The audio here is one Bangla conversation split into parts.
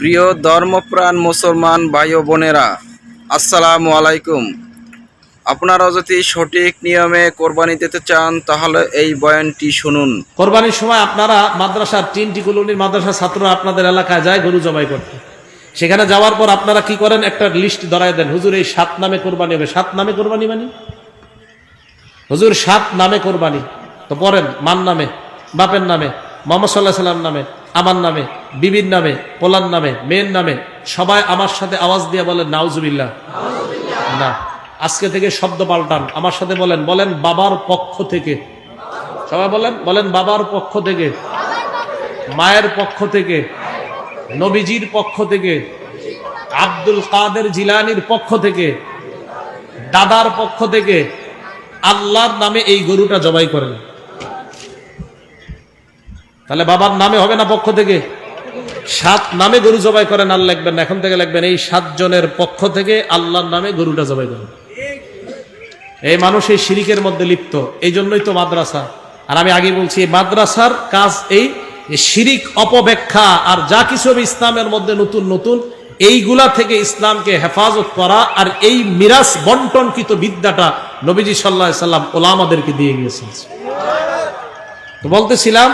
প্রিয় ধর্মপ্রাণ মুসলমান ভাই বোনেরা, আসসালামু আলাইকুম। আপনারা যদি সঠিক নিয়মে কোরবানি দিতে চান, তাহলে এই বয়ানটি শুনুন। কোরবানির সময় আপনারা মাদ্রাসার তিনটি কলোনির মাদ্রাসার ছাত্ররা আপনাদের এলাকায় যায় গরু জবাই করতে। সেখানে যাওয়ার পর আপনারা কি করেন? একটা লিস্ট ধরায় দেন। হুজুর, এই সাত নামে কোরবানি হবে। সাত নামে কোরবানি মানে? হুজুর, সাত নামে কোরবানি। তো পড়েন, মান নামে, বাপের নামে, মোহাম্মদ সাল্লাহ সাল্লাম নামে। আমার নামে, বিবির নামে, পোলার নামে, মেয়ের নামে, সবাই আমার সাথে আওয়াজ দিয়ে বলেন, নাউজুবিল্লাহ। না। আজকে থেকে শব্দ পাল্টান। আমার সাথে বলেন বলেন বাবার পক্ষ থেকে। সবাই বলেন বলেন বাবার পক্ষ থেকে। মায়ের পক্ষ থেকে। নবীজির পক্ষ থেকে। আব্দুল কাদের জিলানির পক্ষ থেকে। দাদার পক্ষ থেকে। আল্লাহর নামে এই গরুটা জবাই করেন। তাহলে বাবার নামে হবে না পক্ষ থেকে? সাত নামে গরু জবাই করেন আর লিখবেন। এখন থেকে লিখবেন, এই সাত জনের পক্ষ থেকে আল্লাহর নামে গরুটা জবাই করেন। এই মানুষ এই শিরিকের মধ্যে লিপ্ত এই জন্যই তো মাদ্রাসা। আর আমি আগে বলছি মাদ্রাসার কাজ এই শিরিক অপব্যাখ্যা আর যা কিছু ইসলামের মধ্যে নতুন নতুন, এইগুলা থেকে ইসলামকে হেফাজত করা আর এই মিরাজ বন্টনকৃত বিদ্যাটা নবীজি সাল্লাহ সাল্লাম ওলামাদেরকে দিয়ে গিয়েছেন। তো বলতেছিলাম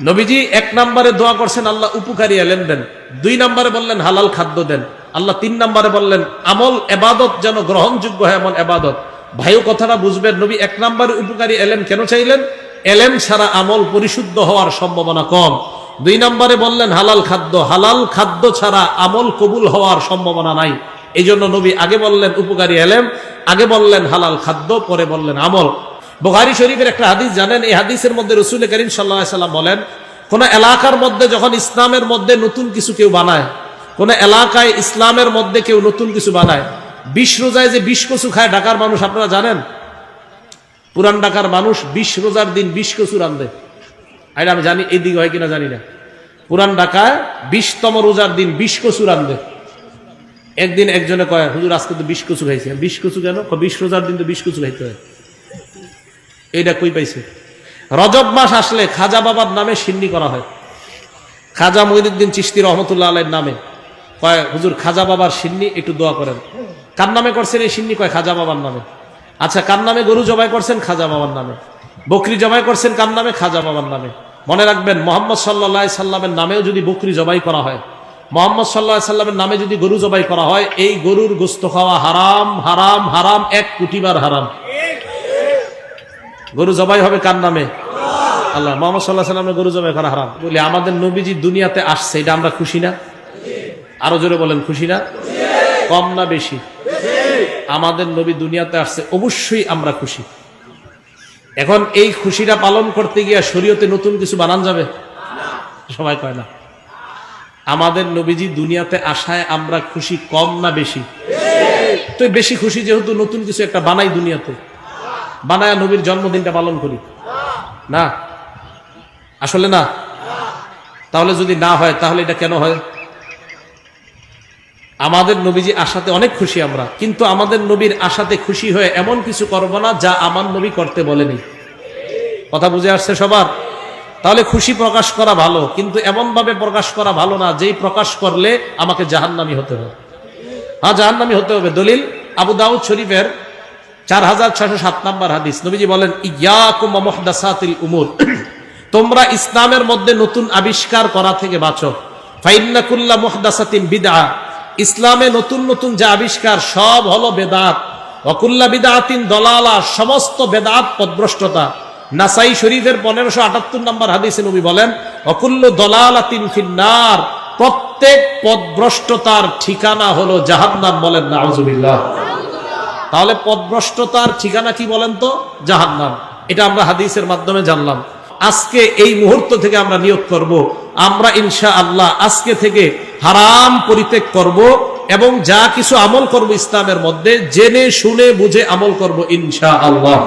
নবীজি এক নম্বরে দোয়া করছেন, আল্লাহ উপকারী এলেন দেন। দুই নম্বরে বললেন, হালাল খাদ্য দেন। আল্লাহ তিন নম্বরে বললেন, আমল এবাদত যেন গ্রহণযোগ্য হয় এমন এবাদত। ভাইও কথাটা বুঝবেন, নবী এক নম্বরে উপকারী এলেন কেন চাইলেন? এলেন ছাড়া আমল পরিশুদ্ধ হওয়ার সম্ভাবনা কম। দুই নম্বরে বললেন, হালাল খাদ্য। হালাল খাদ্য ছাড়া আমল কবুল হওয়ার সম্ভাবনা নাই। এই নবী আগে বললেন, উপকারী এলেম আগে বললেন, হালাল খাদ্য, পরে বললেন, আমল। বোহারি শরীফের একটা হাদিস জানেন, এই হাদিসের মধ্যে রসুল করিম সাল্লাহ সাল্লাম বলেন, কোন এলাকার মধ্যে যখন ইসলামের মধ্যে নতুন কিছু কেউ বানায়, কোন এলাকায় ইসলামের মধ্যে কেউ নতুন কিছু বানায়, বিশ রোজায় যে বিষ কচু খায় ঢাকার মানুষ, আপনারা জানেন? পুরান ঢাকার মানুষ বিশ রোজার দিন বিষ কচু রান্ধে আর আমি জানি এই দিকে হয় কিনা জানি না। পুরান ঢাকায় বিশতম রোজার দিন বিষ কচু রান্ধে একদিন একজনে কয়, হুজুর, আজকে তো বিষ কচু খাইছে। বিষ কচু কেন? বিশ রোজার দিন তো বিষ কচু খাইতে হয়। এইটা কই পাইছে? রজব মাস আসলে খাজা বাবার নামে সিন্নি করা হয়। খাজা মহিনুদ্দিন চিস্তি রহমতুল্লাহ আলের নামে। কয়, হুজুর, খাজা বাবার সিন্নি, একটু দোয়া করেন। কার নামে করছেন এই সিন্নি? কয়, খাজা বাবার নামে। আচ্ছা কার নামে গরু জবাই করছেন? খাজা বাবার নামে। বকরি জবাই করছেন কার নামে? খাজা বাবার নামে। মনে রাখবেন, মোহাম্মদ সাল্লাহ সাল্লামের নামেও যদি বকরি জবাই করা হয়, মোহাম্মদ সাল্লাহ সাল্লামের নামে যদি গরু জবাই করা হয়, এই গরুর গোস্ত খাওয়া হারাম হারাম হারাম, এক কোটিবার হারাম। গরু জবাই হবে কার নামে? আল্লাহ। মোহাম্মদ সাল্লাহ সাল্লামের গরু জবাই করা হারাম। বলি, আমাদের নবীজি দুনিয়াতে আসছে, এটা আমরা খুশি না? আরও জোরে বলেন, খুশি না? কম না বেশি? আমাদের নবী দুনিয়াতে আসছে, অবশ্যই আমরা খুশি। এখন এই খুশিটা পালন করতে গিয়ে শরীয়তে নতুন কিছু বানান যাবে? সবাই কয় না। আমাদের নবীজি দুনিয়াতে আসায় আমরা খুশি কম না বেশি? তো বেশি খুশি যেহেতু নতুন কিছু একটা বানাই দুনিয়াতে। বানায় নবীর জন্মদিনটা পালন করি। না? আসলে না? তাহলে যদি না হয়, তাহলে এটা কেন হয়? আমাদের নবীজি আশাতে অনেক খুশি আমরা, কিন্তু আমাদের নবীর আশাতে খুশি হয়ে এমন কিছু করব না যা আমার নবী করতে বলেনি। কথা বুঝে আসছে সবার? তাহলে খুশি প্রকাশ করা ভালো, কিন্তু এমন ভাবে প্রকাশ করা ভালো না যেই প্রকাশ করলে আমাকে জাহান্নামি হতে হবে। হ্যাঁ জাহান্নামি হতে হবে। দলিল আবু দাউদ শরীফের চার হাজার সাত নাম্বার হাদিস। নবীজি বলেন উমুর। তোমরা ইসলামের মধ্যে নতুন আবিষ্কার করা থেকে বাঁচো। বিদা ইসলামে নতুন নতুন আবিষ্কার, সব হলো বেদাত। অকুল্লা বিদাতিন দলালা, সমস্ত বেদাত পদভ্রষ্টতা। নাসাই শরীফের পনেরোশো আটাত্তর নম্বর হাদিসে নবী বলেন অকুল্ল দলালাতিন ফিন্নার। প্রত্যেক পদভ্রষ্টতার ঠিকানা হলো জাহান্নাম বলেন না তাহলে পদভ্রষ্টতার ঠিকানা কি বলেন তো? জাহান্নাম। এটা আমরা হাদিসের মাধ্যমে জানলাম। আজকে এই মুহূর্ত থেকে আমরা নিয়োগ করব। আমরা ইনশা আল্লাহ আজকে থেকে হারাম পরিত্যাগ করব এবং যা কিছু আমল করব ইসলামের মধ্যে জেনে, শুনে, বুঝে আমল করব ইনশা আল্লাহ